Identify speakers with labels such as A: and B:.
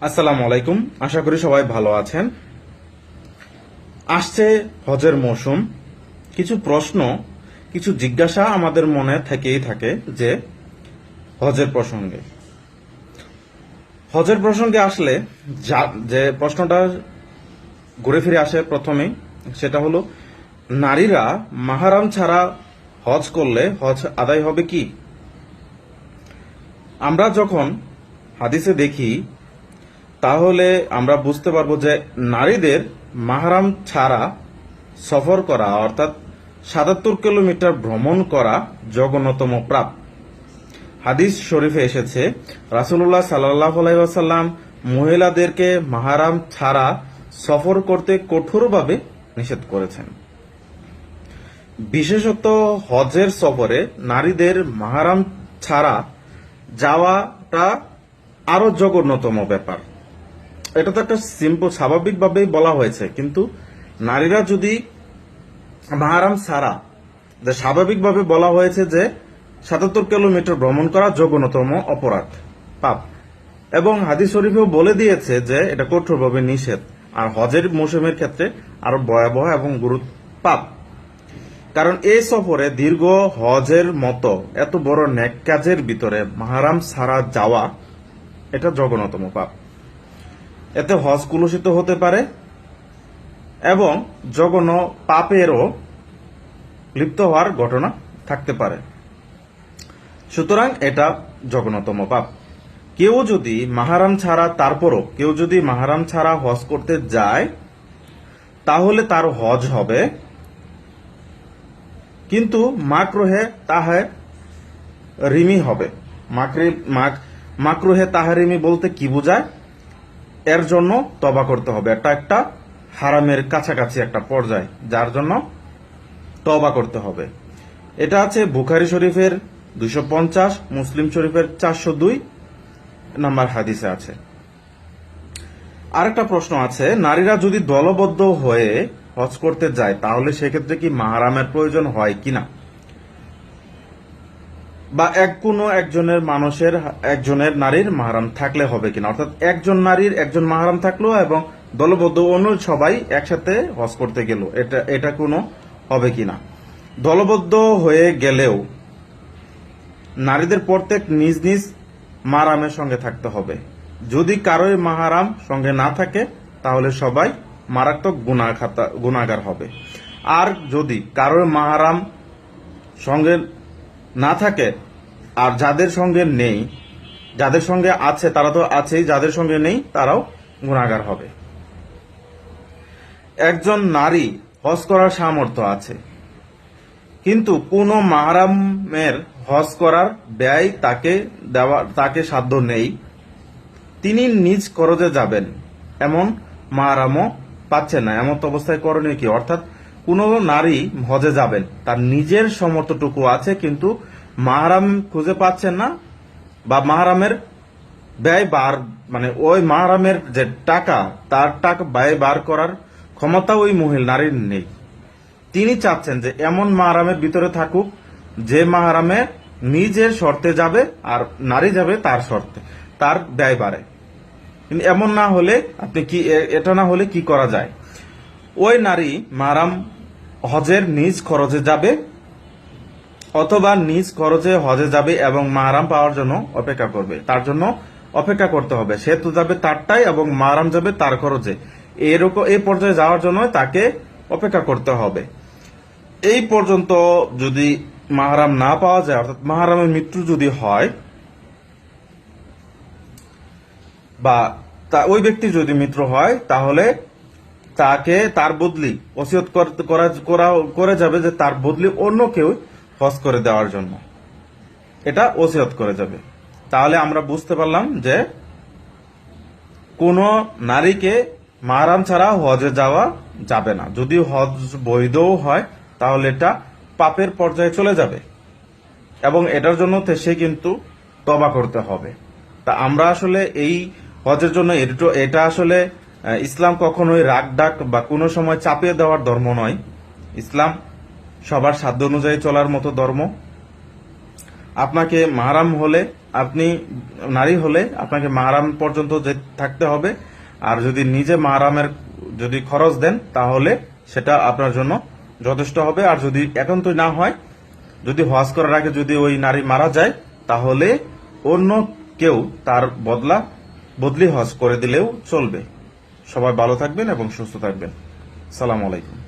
A: আসসালামু আলাইকুম। আশা করি সবাই ভালো আছেন। আসছে হজের মৌসুম। কিছু প্রশ্ন, কিছু জিজ্ঞাসা আমাদের মনে থেকেই থাকে যে, হজের প্রসঙ্গে। হজের প্রসঙ্গে আসলে যা- প্রশ্নটা ঘুরে ফিরে আসে প্রথমেই, সেটা হলো, নারীরা মাহারাম ছাড়া হজ করলে হজ আদায় হবে কি? আমরা যখন হাদিসে দেখি তাহলে আমরা বুঝতে পারব যে নারীদের মাহারাম ছাড়া সফর করা, অর্থাৎ সাতাত্তর কিলোমিটার ভ্রমণ করা জঘন্যতম প্রাপ হাদিস শরীফে এসেছে রাসুল্লাহ সাল্লাহ মহিলাদেরকে মাহারাম ছাড়া সফর করতে কঠোরভাবে নিষেধ করেছেন। বিশেষত হজের সফরে নারীদের মাহারাম ছাড়া যাওয়াটা আরও জঘন্যতম ব্যাপার। এটা তো একটা সিম্পল স্বাভাবিকভাবেই বলা হয়েছে। কিন্তু নারীরা যদি মাহারাম সারা যে স্বাভাবিকভাবে বলা হয়েছে যে সাতাত্তর কিলোমিটার ভ্রমণ করা জঘন্যতম অপরাধ, পাপ। এবং হাদিস শরীফেও বলে দিয়েছে যে এটা কঠোরভাবে নিষেধ। আর হজের মৌসুমের ক্ষেত্রে আরও ভয়াবহ এবং গুরু পাপ। কারণ এই সফরে দীর্ঘ হজের মতো এত বড় ন্যাক কাজের ভিতরে মাহারাম সারা যাওয়া, এটা জঘন্যতম পাপ। এতে হজ কুলুষিত হতে পারে এবং জঘন্য পাপেরও লিপ্ত হওয়ার ঘটনা থাকতে পারে। সুতরাং এটা জঘন্যতম পাপ। কেউ যদি মাহারাম ছাড়া তারপরও কেউ যদি মাহারাম ছাড়া হজ করতে যায়, তাহলে তার হজ হবে। কিন্তু মাকরোহে তাহে রিমি হবে। মাকরি মাক মাকরুহে তাহারিমি বলতে কি বোঝায়? এর জন্য তবা করতে হবে। এটা একটা হারামের কাছাকাছি একটা পর্যায়, যার জন্য তবা করতে হবে। এটা আছে বুখারি শরীফের দুইশো পঞ্চাশ, মুসলিম শরীফের চারশো দুই নাম্বার হাদিসে আছে। আরেকটা প্রশ্ন আছে, নারীরা যদি দলবদ্ধ হয়ে হজ করতে যায়, তাহলে সেক্ষেত্রে কি মাহারামের প্রয়োজন হয় কিনা? বা এক কোনো একজনের মানুষের, একজনের নারীর মাহারাম থাকলে হবে কিনা? অর্থাৎ একজন নারীর একজন মাহারাম থাকল এবং দলবদ্ধ অন্য সবাই একসাথে হজ করতে গেল, এটা এটা কোনো হবে কিনা? দলবদ্ধ হয়ে গেলেও নারীদের প্রত্যেক নিজ নিজ মারামের সঙ্গে থাকতে হবে। যদি কারোর মাহারাম সঙ্গে না থাকে, তাহলে সবাই মারাত্মক গুণাখাতা গুণাগার হবে। আর যদি কারোর মাহারাম সঙ্গে না থাকে, আর যাদের সঙ্গে নেই, যাদের সঙ্গে আছে, তারা তো আছেই, যাদের সঙ্গে নেই, তারাও গুণাগার হবে। একজন নারী হজ করার সামর্থ্য আছে, কিন্তু কোন মাহারামের হজ করার ব্যয় তাকে দেওয়া, তাকে সাধ্য নেই। তিনি নিজ খরচে যাবেন, এমন মাহারামও পাচ্ছেন না। এমন অবস্থায় করণীয় কি? অর্থাৎ কোন নারী হজে যাবেন। তার নিজের সমর্থটুকু আছে, কিন্তু মাহারাম খুঁজে পাচ্ছেন না, বা মাহারামের ব্যয় বার মানে ওই মাহারামের যে টাকা, তার টাকা ব্যয় বার করার ক্ষমতা ওই মহিলা নারীর নেই। তিনি চাচ্ছেন যে এমন মাহারামের ভিতরে থাকুক, যে মাহারামে নিজের শর্তে যাবে আর নারী যাবে তার শর্তে, তার ব্যয় বাড়ে। কিন্তু এমন না হলে আপনি কি এটা না হলে কি করা যায়? ওই নারী মাহারাম হজের নিজ খরচে যাবে অথবা নিজ খরচে হজে যাবে এবং মাহারাম পাওয়ার জন্য অপেক্ষা করবে। তার জন্য অপেক্ষা করতে হবে। সে তো যাবে তারটাই এবং মাহারাম যাবে তার খরচে। এরকম এই পর্যায়ে যাওয়ার জন্য তাকে অপেক্ষা করতে হবে। এই পর্যন্ত যদি মাহারাম না পাওয়া যায়, অর্থাৎ মাহারামের মৃত্যু যদি হয়, বা ওই ব্যক্তি যদি মিত্র হয়, তাহলে তাকে তার বদলি ওসিয়ত করা- যাবে যে তার বদলি অন্য কেউ হজ করে দেওয়ার জন্য। এটা ওসিয়ত করে যাবে। তাহলে আমরা বুঝতে পারলাম যে কোন নারীকে মারাম ছাড়া হজে যাওয়া যাবে না। যদি হজ বৈধও হয়, তাহলে এটা পাপের পর্যায়ে চলে যাবে। এবং এটার জন্য সে কিন্তু তবা করতে হবে। তা আমরা আসলে এই হজের জন্য এটো- আসলে ইসলাম কখনোই রাগ ডাক বা কোনো সময় চাপিয়ে দেওয়ার ধর্ম নয়। ইসলাম সবার সাধ্য অনুযায়ী চলার মতো ধর্ম। আপনাকে মাহারাম হলে আপনি, নারী হলে আপনাকে মাহারাম পর্যন্ত থাকতে হবে। আর যদি নিজে মাহারামের যদি খরচ দেন, তাহলে সেটা আপনার জন্য যথেষ্ট হবে। আর যদি একান্তই না হয়, যদি হজ করার আগে যদি ওই নারী মারা যায়, তাহলে অন্য কেউ তার বদলা, বদলি হজ করে দিলেও চলবে। সবাই ভালো থাকবেন এবং সুস্থ থাকবেন। সালাম আলাইকুম।